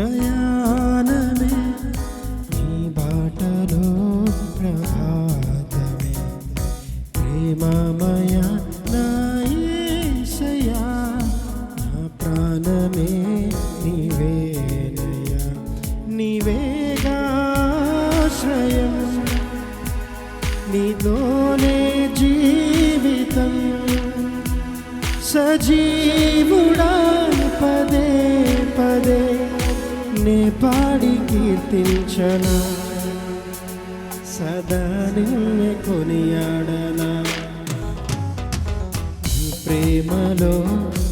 ప్రయాణమే నీ బాటలో ప్రభాతమే ప్రేమమయ నా యేసయ్యా నా ప్రాణమే నీవేనయ్యా నీవేగాశ్రయం నీతోనే జీవితం సజీవుడా నే పాడి కీర్తించనా? సదా నిన్నే కొనియాడనా? నీ ప్రేమలో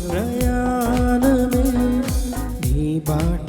ప్రయాణమే నీ బాట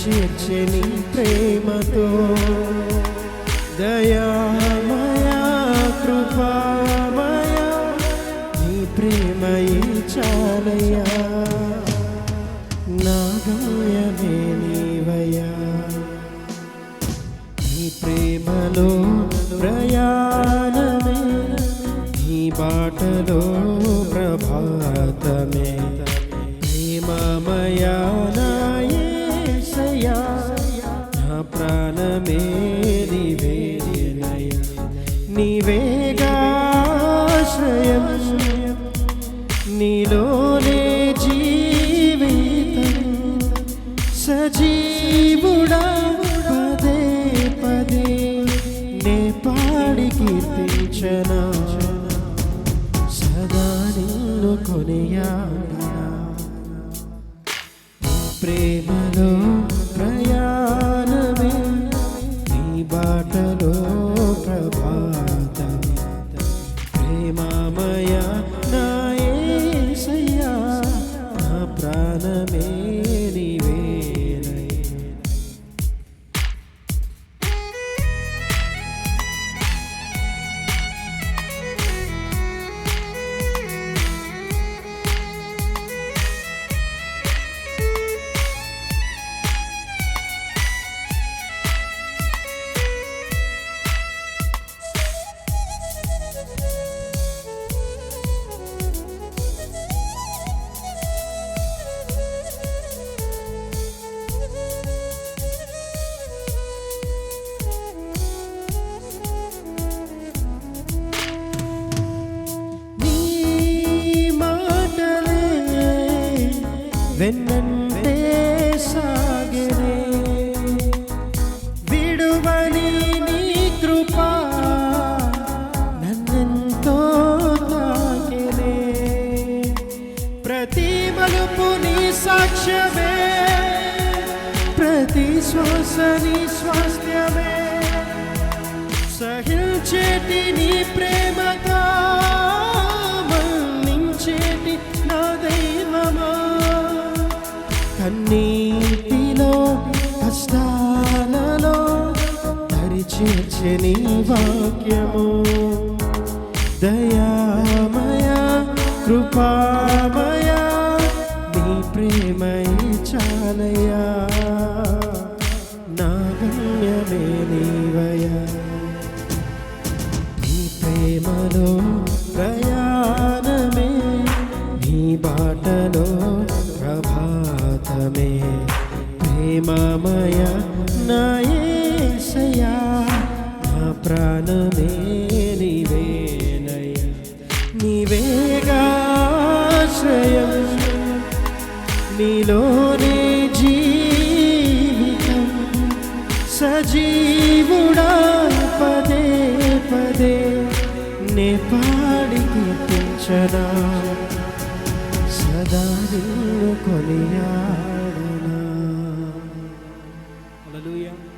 చేర్చని ప్రేమతో. దయామయా కృపామయా నీ ప్రేమయే చాలయా నా నీవయా నీ ప్రేమలో ప్రయా ప్రాణమే నీవేనయ్యా నీవేగాశ్రయం నీలోనే జీవితం. సజీవుడా పదే పదే నే పాడి కీర్తించనా. సదా నిన్ను కొనియాడనా. ప్రేమలో వెన్నంటే సాగరే. విడువని నీ కృప నన్నెంతో తాకినే ప్రతి మలుపు నీ సాక్ష్యమే. ప్రతి శ్వాస నీ స్వాస్థ్యమే. సహించేటి నీ ప్రేమతో కన్నీటిలో కష్టాలలో దరిచేర్చే నీ వాక్యము. దయామయ కృపామయ నీ ప్రేమయ చాలయా నా గమ్య నీవయా నీ ప్రేమలో ప్రయాణమే నీ బాటలో ప్రేమమయ నా నా ప్రాణమే నీవేనయ్యా. నీవేగాశ్రయం నీలోనే జీవితం. సజీవుడా పదే పదే నే పాడి కీర్తించనా సదా నిన్ను కొనియాడనా Hallelujah.